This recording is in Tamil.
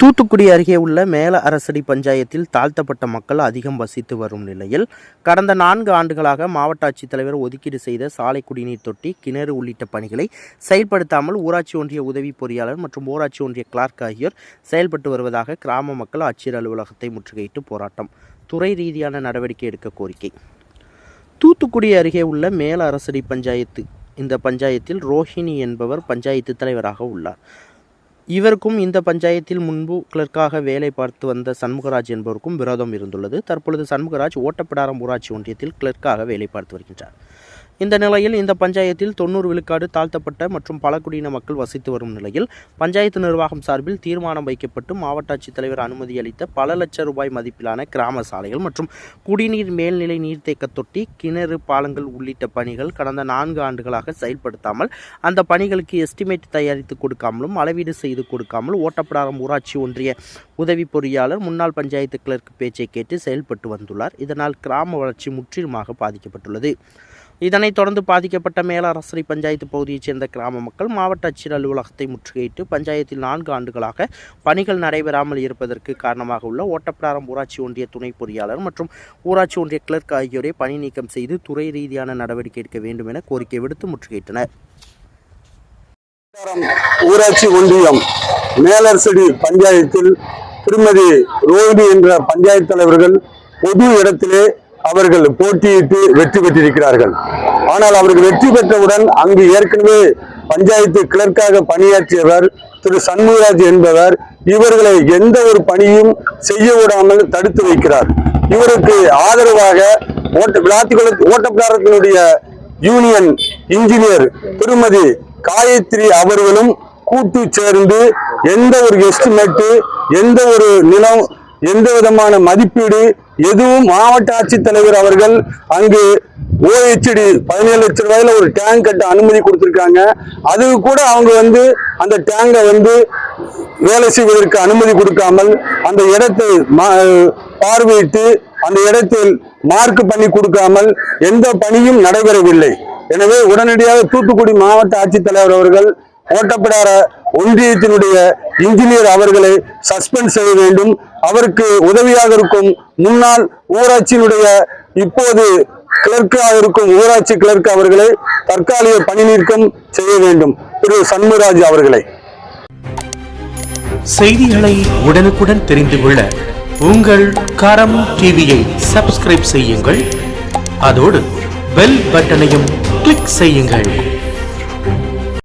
தூத்துக்குடி அருகே உள்ள மேல அரசடி பஞ்சாயத்தில் தாழ்த்தப்பட்ட மக்கள் அதிகம் வசித்து வரும் நிலையில் கடந்த நான்கு ஆண்டுகளாக மாவட்ட ஆட்சித்தலைவர் ஒதுக்கீடு செய்த சாலை குடிநீர் தொட்டி கிணறு உள்ளிட்ட பணிகளை செயல்படுத்தாமல் ஊராட்சி ஒன்றிய உதவி பொறியாளர் மற்றும் ஊராட்சி ஒன்றிய கிளார்க் ஆகியோர் செயல்பட்டு வருவதாக கிராம மக்கள் ஆட்சியர் அலுவலகத்தை முற்றுகையிட்டு போராட்டம். துறை ரீதியான நடவடிக்கை எடுக்க கோரிக்கை. தூத்துக்குடி அருகே உள்ள மேல அரசடி பஞ்சாயத்து இந்த பஞ்சாயத்தில் ரோஹிணி என்பவர் பஞ்சாயத்து தலைவராக உள்ளார். இவருக்கும் இந்த பஞ்சாயத்தில் முன்பு கிளர்க்காக வேலை பார்த்து வந்த சண்முகராஜ் என்பவருக்கும் விரோதம் இருந்துள்ளது. தற்பொழுது சண்முகராஜ் ஓட்டப்பிடாரம் ஊராட்சி ஒன்றியத்தில் கிளர்க்காக வேலை பார்த்து வருகின்றார். இந்த நிலையில் இந்த பஞ்சாயத்தில் தொண்ணூறு விழுக்காடு தாழ்த்தப்பட்ட மற்றும் பழங்குடியின மக்கள் வசித்து வரும் நிலையில் பஞ்சாயத்து நிர்வாகம் சார்பில் தீர்மானம் வைக்கப்பட்டு மாவட்ட ஆட்சித்தலைவர் அனுமதி அளித்த பல லட்சம் ரூபாய் மதிப்பிலான கிராம சாலைகள் மற்றும் குடிநீர் மேல்நிலை நீர்த்தேக்க தொட்டி கிணறு பாலங்கள் உள்ளிட்ட பணிகள் கடந்த நான்கு ஆண்டுகளாக செயல்படுத்தாமல் அந்த பணிகளுக்கு எஸ்டிமேட் தயாரித்து கொடுக்காமலும் அளவீடு செய்து கொடுக்காமல் ஓட்டப்படாரம் ஊராட்சி ஒன்றிய உதவி பொறியாளர் முன்னாள் பஞ்சாயத்து கிளர்க் பேச்சை கேட்டு செயல்பட்டு வந்துள்ளார். இதனால் கிராம வளர்ச்சி முற்றிலுமாக பாதிக்கப்பட்டுள்ளது. இதனைத் தொடர்ந்து பாதிக்கப்பட்ட மேலரசரி பஞ்சாயத்து பகுதியைச் சேர்ந்த கிராம மக்கள் மாவட்ட ஆட்சியர் அலுவலகத்தை முற்றுகையிட்டு பஞ்சாயத்தில் நான்கு ஆண்டுகளாக பணிகள் நடைபெறாமல் இருப்பதற்கு காரணமாக உள்ள ஓட்டப்பிடாரம் ஊராட்சி ஒன்றிய துணை பொறியாளர் மற்றும் ஊராட்சி ஒன்றிய கிளர்க் ஆகியோரை பணி நீக்கம் செய்து துறை ரீதியான நடவடிக்கை எடுக்க வேண்டும் என கோரிக்கை விடுத்து முற்றுகையிட்டனர். ஊராட்சி ஒன்றியம் மேலரசடி பஞ்சாயத்தில் திருமதி ரோஹிணி என்ற பஞ்சாயத்து தலைவர்கள் பொது இடத்திலே அவர்கள் போட்டியிட்டு வெற்றி பெற்றிருக்கிறார்கள். ஆனால் அவர்கள் வெற்றி பெற்றவுடன் அங்கு ஏற்கனவே பஞ்சாயத்து கிளர்க்காக பணியாற்றியவர் திரு சண்முகராஜ் என்பவர் இவர்களை எந்த ஒரு பணியும் செய்ய விடாமல் தடுத்து வைக்கிறார். இவருக்கு ஆதரவாக ஓட்ட விளாத்திக்குளம் ஓட்டப்பிடாரத்தினுடைய யூனியன் இன்ஜினியர் திருமதி காயத்ரி அவர்களும் கூட்டு சேர்ந்து எந்த ஒரு எஸ்டிமேட்டு எந்த ஒரு நிலம் எந்த விதமான மதிப்பீடு எதுவும் மாவட்ட ஆட்சித்தலைவர் அவர்கள் அங்கு ஓஹெச்டி பதினேழு லட்சம் ரூபாயில ஒரு டேங்க் கட்ட அனுமதி கொடுத்திருக்காங்க. அது கூட அவங்க வந்து அந்த டேங்கை வந்து வேலை செய்வதற்கு அனுமதி கொடுக்காமல் அந்த இடத்தை மா- பார்வையிட்டு அந்த இடத்தில் மார்க் பண்ணி கொடுக்காமல் எந்த பணியும் நடைபெறவில்லை. எனவே உடனடியாக தூத்துக்குடி மாவட்ட ஆட்சித்தலைவர் அவர்கள் ஓட்டப்பிடார ஒன்றியத்தினுடைய இன்ஜினியர் அவர்களை சஸ்பெண்ட் செய்ய வேண்டும். அவருக்கு உதவியாக இருக்கும் முன்னாள் ஊராட்சியினுடைய இப்போது கிளர்க்காக இருக்கும் ஊராட்சி கிளர்க் அவர்களை தற்காலிக பணி நீக்கம் செய்ய வேண்டும். திரு. சண்முகராஜ் அவர்களை. செய்திகளை உடனுக்குடன் தெரிந்து கொள்ள உங்கள் கரம் டிவியை சப்ஸ்கிரைப் செய்யுங்கள். அதோடு பெல் பட்டனையும் கிளிக் செய்யுங்கள்.